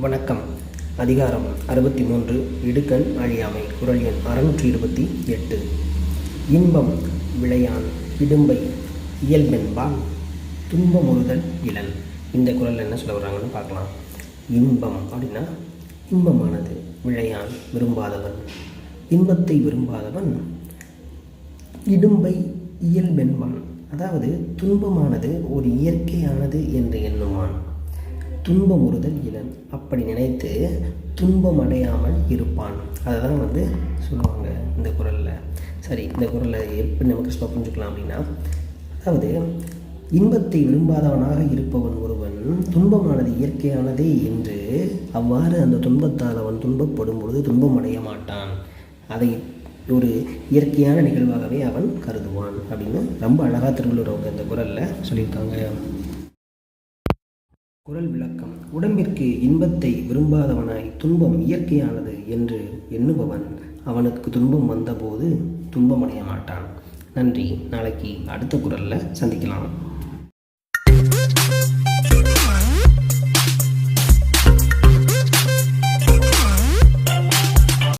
வணக்கம். அதிகாரம் அறுபத்தி மூன்று இடுக்கண் அழியாமை குரல் எண் அறுநூற்றி இருபத்தி எட்டு. இன்பம் விளையான் இடும்பை இயல்பென்பால் துன்பமுறுதல் இளன் இந்த குரல் என்ன சொல்ல வர்றாங்கன்னு பார்க்கலாம். இன்பம் அப்படின்னா இன்பமானது. விளையான் விரும்பாதவன். இன்பத்தை விரும்பாதவன் இடும்பை இயல்பென்பான். அதாவது துன்பமானது ஒரு இயற்கையானது என்று எண்ணுவான். துன்பமுறுதல் இளன் அப்படி நினைத்து துன்பம் அடையாமல் இருப்பான். அதை தான் வந்து சொல்லுவாங்க இந்த குரலில். சரி இந்த குரலை எப்படி நமக்கு கிறிஸ்துவ புரிஞ்சுக்கலாம் அப்படின்னா அதாவது இன்பத்தை விரும்பாதவனாக இருப்பவன் ஒருவன் துன்பமானது இயற்கையானதே என்று அவ்வாறு அந்த துன்பத்தால் அவன் துன்பப்படும் பொழுது துன்பம் அடைய மாட்டான். அதை ஒரு இயற்கையான நிகழ்வாகவே அவன் கருதுவான் அப்படின்னு ரொம்ப அழகாக திருவள்ளுவர் அவங்க இந்த குரலில் சொல்லியிருக்காங்க. குரல் விளக்கம். உடம்பிற்கு இன்பத்தை விரும்பாதவனாய் துன்பம் இயற்கையானது என்று எண்ணுபவன் அவனுக்கு துன்பம் வந்தபோது துன்பமடைய மாட்டான். நன்றி. நாளைக்கு அடுத்த குரலில் சந்திக்கலாம்.